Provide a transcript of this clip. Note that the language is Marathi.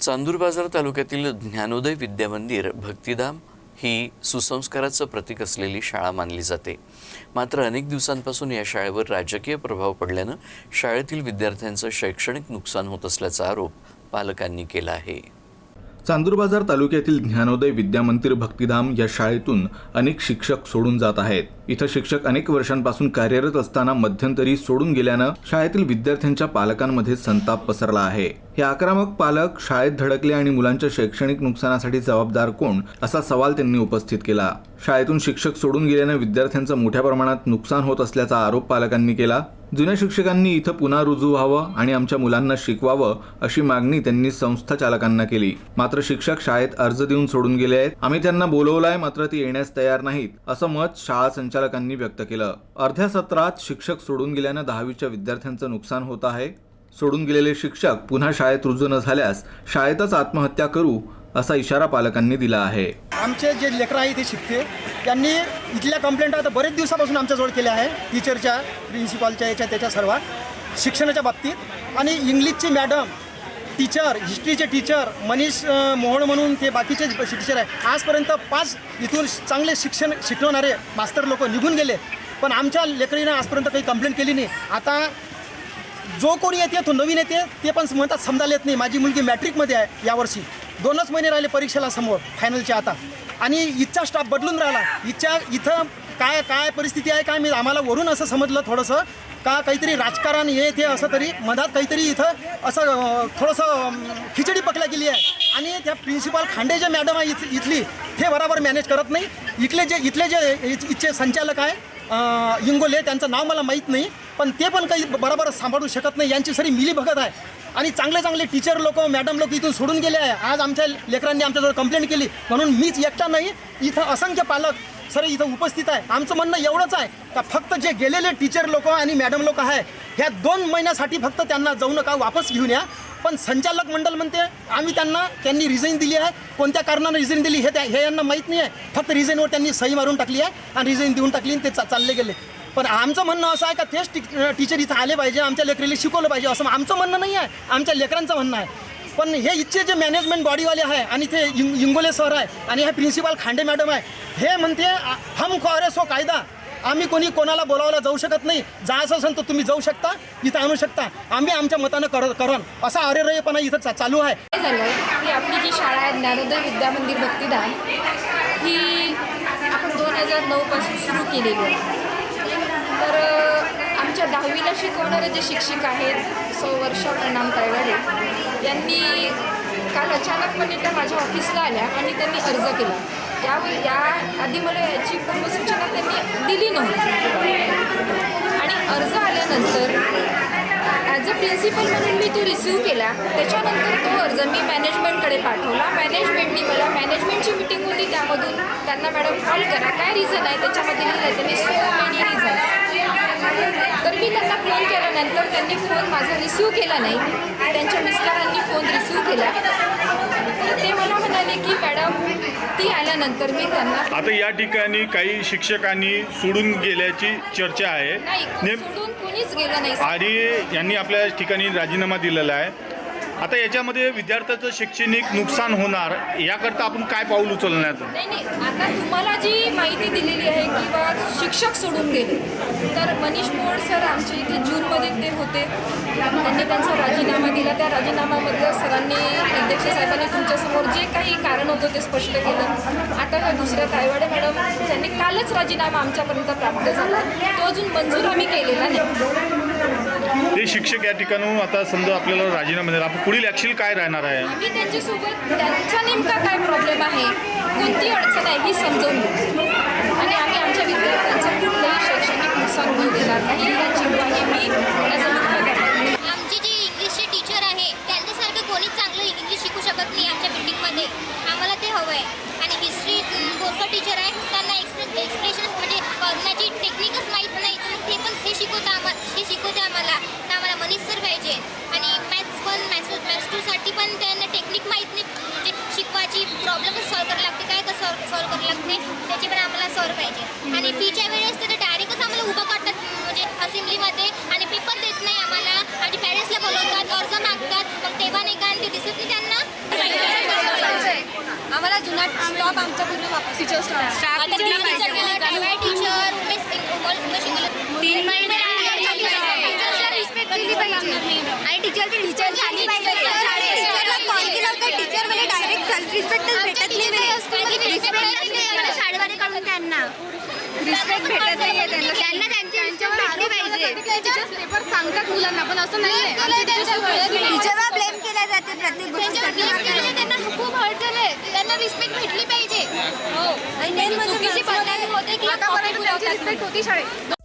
चांदूर बाजार तालुक्यातील ज्ञानोदय विद्यामंदिर भक्तिधाम ही सुसंस्काराचं प्रतीक असलेली शाळा मानली जाते. मात्र अनेक दिवसांपासून या शाळेवर राजकीय प्रभाव पडल्यानं शाळेतील विद्यार्थ्यांचं शैक्षणिक नुकसान होत असल्याचा आरोप पालकांनी केला आहे. चांदूरबाजार तालुक्यातील ज्ञानोदय विद्यामंदिर भक्तिधाम या शाळेतून अनेक शिक्षक सोडून जात आहेत. इथं शिक्षक अनेक वर्षांपासून कार्यरत असताना मध्यंतरी सोडून गेल्यानं शाळेतील विद्यार्थ्यांच्या पालकांमध्ये संताप पसरला आहे. हे आक्रमक पालक शाळेत धडकले आणि मुलांच्या शैक्षणिक नुकसानासाठी जबाबदार कोण असा सवाल त्यांनी उपस्थित केला. शाळेतून शिक्षक सोडून गेल्यानं विद्यार्थ्यांचं मोठ्या प्रमाणात नुकसान होत असल्याचा आरोप पालकांनी केला. जुन्या शिक्षकांनी इथं पुन्हा रुजू व्हावं आणि आमच्या मुलांना शिकवावं अशी मागणी त्यांनी संस्था चालकांना केली. मात्र शिक्षक शाळेत अर्ज देऊन सोडून गेले आहेत. आम्ही त्यांना बोलवलंय मात्र ते येण्यास तयार नाहीत असं मत शाळा संचालकांनी व्यक्त केलं. अर्ध्या सत्रात शिक्षक सोडून गेल्यानं दहावीच्या विद्यार्थ्यांचं नुकसान होत आहे. सोडून गेलेले शिक्षक पुन्हा शाळेत रुजू न झाल्यास शाळेतच आत्महत्या करू असा इशारा पालकांनी दिला आहे. आमचे जे लेकरं आहे ते शिकते. त्यांनी इथल्या कंप्लेंट आता बरेच दिवसापासून आमच्याजवळ केल्या आहे टीचरच्या प्रिन्सिपॉलच्या याच्या त्याच्या सर्व शिक्षणाच्या बाबतीत. आणि इंग्लिशचे मॅडम टीचर हिस्ट्रीचे टीचर मनीष मोहन म्हणून ते बाकीचे टीचर आहे आजपर्यंत पाच इथून चांगले शिक्षण शिकवणारे मास्तर लोक निघून गेले. पण आमच्या लेकरीनं आजपर्यंत काही कंप्लेंट केली नाही. आता जो कोणी येते तो नवीन येते ते पण म्हणतात समजायला येत नाही. माझी मुलगी मॅट्रिकमध्ये आहे यावर्षी. दोनच महिने राहिले परीक्षेला समोर फायनलच्या आता. आणि इथचा स्टाफ बदलून राहिला. इथच्या इथं काय काय परिस्थिती आहे काय मी आम्हाला वरून असं समजलं थोडंसं. का काहीतरी राजकारण हे ते असं तरी मधात काहीतरी इथं असं थोडंसं खिचडी पकल्या गेली आहे. आणि त्या प्रिन्सिपाल खांडे जे मॅडम आहे इथ इथली ते बरोबर मॅनेज करत नाही. इथले जे इथले जे इथचे संचालक आहे इंगोले त्यांचं नाव मला माहीत नाही. पण ते पण काही बरोबर सांभाळू शकत नाही. यांची सरी मिली बघत आहे. आणि चांगले चांगले टीचर लोक मॅडम लोक इथून सोडून गेले आहे. आज आमच्या लेकरांनी आमच्याजवळ कंप्लेंट केली. म्हणून मीच एकटा नाही. इथं असंख्य पालक सर इथं उपस्थित आहे. आमचं म्हणणं एवढंच आहे का फक्त जे गेलेले टीचर लोक आणि मॅडम लोक आहे ह्या दोन महिन्यासाठी फक्त त्यांना जाऊ नका वापस घेऊन या. पण संचालक मंडळ म्हणते आम्ही त्यांना त्यांनी रिझाईन दिली आहे. कोणत्या कारणानं रिझाईन दिली हे त्या हे यांना माहीत नाही आहे फक्त रिझाईनवर त्यांनी सही मारून टाकली आहे. आणि रिझाईन देऊन टाकली आणि ते चा चालले गेले. पण आमचं म्हणणं असं आहे का तेच टी टीचर इथं आले पाहिजे आमच्या लेकरीला शिकवलं पाहिजे असं आमचं म्हणणं नाही आहे. आमच्या लेकरांचं म्हणणं आहे. पण हे इथचे जे मॅनेजमेंट बॉडीवाले आहे आणि ते इंग इंगोले सर आहे आणि हे प्रिन्सिपाल खांडे मॅडम आहे हे म्हणते हम अरे सो कायदा. आम्ही कोणी कोणाला बोलावला जाऊ शकत नाही. जायचं असेल तर तुम्ही जाऊ शकता इथं आणू शकता. आम्ही आमच्या मतानं कर करण. असा अरेरयपणा इथं चा- चालू आहे. काय झालं? की आपली जी शाळा आहे ज्ञानोदय विद्यामंदिर भक्तिदान ही आपण दोन हजार नऊपासून सुरू केलेली आहे. तर आमच्या दहावीला शिकवणारे जे शिक्षक आहेत सौ वर्ष प्रणाम तायवाडे यांनी काल अचानकपणे त्या माझ्या ऑफिसला आल्या आणि त्यांनी अर्ज केला. त्यावेळी या आधी मला याची पूर्वसूचना त्यांनी दिली नव्हती. आणि अर्ज आल्यानंतर ॲज अ प्रिन्सिपल म्हणून मी तो रिसिव्ह केला. त्याच्यानंतर तो अर्ज मी मॅनेजमेंटकडे पाठवला. मॅनेजमेंटनी मला मॅनेजमेंटची मिटिंग होती त्यामधून. त्यांना मॅडम कॉल करा. काय रिझन आहे? त्याच्यामध्ये लिहिलं त्यांनी सो मेनी रिझन्स मी त्यांना फोन केल्यानंतर त्यांनी फोन माझा रिसिव्ह केला नाही. त्यांच्या मिस्टरांनी फोन रिसिव्ह केला. तर ते मला म्हणाले की मॅडम ती आल्यानंतर मी त्यांना आता या ठिकाणी काही शिक्षकांनी सोडून गेल्याची चर्चा आहे. नाही नेम सोडून कोणीच गेलं नाही आणि यांनी आपल्या ठिकाणी राजीनामा दिलेला आहे. आता याच्यामध्ये विद्यार्थ्याचं शैक्षणिक नुकसान होणार याकरता आपण काय पाऊल उचलण्यात? नाही नाही आता तुम्हाला जी माहिती दिलेली आहे किंवा शिक्षक सोडून गेले तर मनीष मोड सर आमच्या इथे जूनमध्ये ते होते. त्यांनी त्यांचा राजीनामा दिला. त्या राजीनाम्यामधलं सरांनी अध्यक्ष साहेबांनी तुमच्यासमोर जे काही कारण होतं ते स्पष्ट केलं. आता ह्या दुसऱ्या तायवाडे मॅडम त्यांनी कालच राजीनामा आमच्यापर्यंत प्राप्त झाला. तो अजून मंजूर आम्ही केलेला नाही. ते शिक्षक या ठिकाणून आता समजा आपल्याला राजीनामा दिला आपण पुढील ॲक्शन काय राहणार आहे? आम्ही त्यांच्यासोबत त्यांचा नेमका काय प्रॉब्लेम आहे कोणती अडचण आहे ही समजवून घेऊ. आणि आम्ही आमच्या विद्यार्थ्यांचं कुठलंही शैक्षणिक नुकसान होऊ देणार नाही याची ग्वाही मी माझं मुख्य करते. आमचे जे इंग्लिशचे टीचर आहे त्यांच्यासारखं कोणीच चांगलं इंग्लिश शिकू शकत नाही आमच्या बिल्डिंगमध्ये आम्हाला ते हवं आहे आणि हिस्ट्री टीचर आहे त्यांना एक्सप्रेस एक्सप्रेशन म्हणजे करण्याची टेक्निकच माहीत नाही ते पण ते शिकवतं आम्हाला ते शिकवते आम्हाला. टूसाठी पण त्यांना टेक्निक माहीत नाही. म्हणजे शिकवायची प्रॉब्लेमच सॉल्व करायला लागते. काय कसं सॉल्व सॉल्व करायला लागते त्याची पण आम्हाला सॉल्व पाहिजे. आणि फीच्या वेळेस तर डायरेक्टच आम्हाला उभं करतात. म्हणजे असेंब्लीमध्ये आणि पेपर देत नाही आम्हाला. आणि पॅरेंट्सला बोलवतात अर्ज मागतात. मग तेव्हा नाही का आणि ते दिसत नाही त्यांना. जुना स्टॉप आमचा पूर्ण वापस टीचर स्टॉप आता टीचर तीन महिने दिली पाहिजे. आणि टीचरची टीचर झाली पाहिजे. टीचरला कॉल केला होता टीचर म्हणजे डायरेक्ट सेल्फ रिस्पेक्टच भेटत नाही रिस्पेक्ट शाळेमध्ये काढून त्यांना. रिस्पेक्ट भेटत नाहीये त्यांना. त्यांना त्यांची रिस्पेक्ट भेटली पाहिजे. पेपर सांगतात मुलांना पण असं नाही टीचरला ब्लेम केला जाते प्रत्येक गोष्टीसाठी त्यांना खूप हर्ट झाले त्यांना रिस्पेक्ट भेटली पाहिजे. हो. आणि चुकीची बदनामी होते की रिस्पेक्ट होती शाळेत.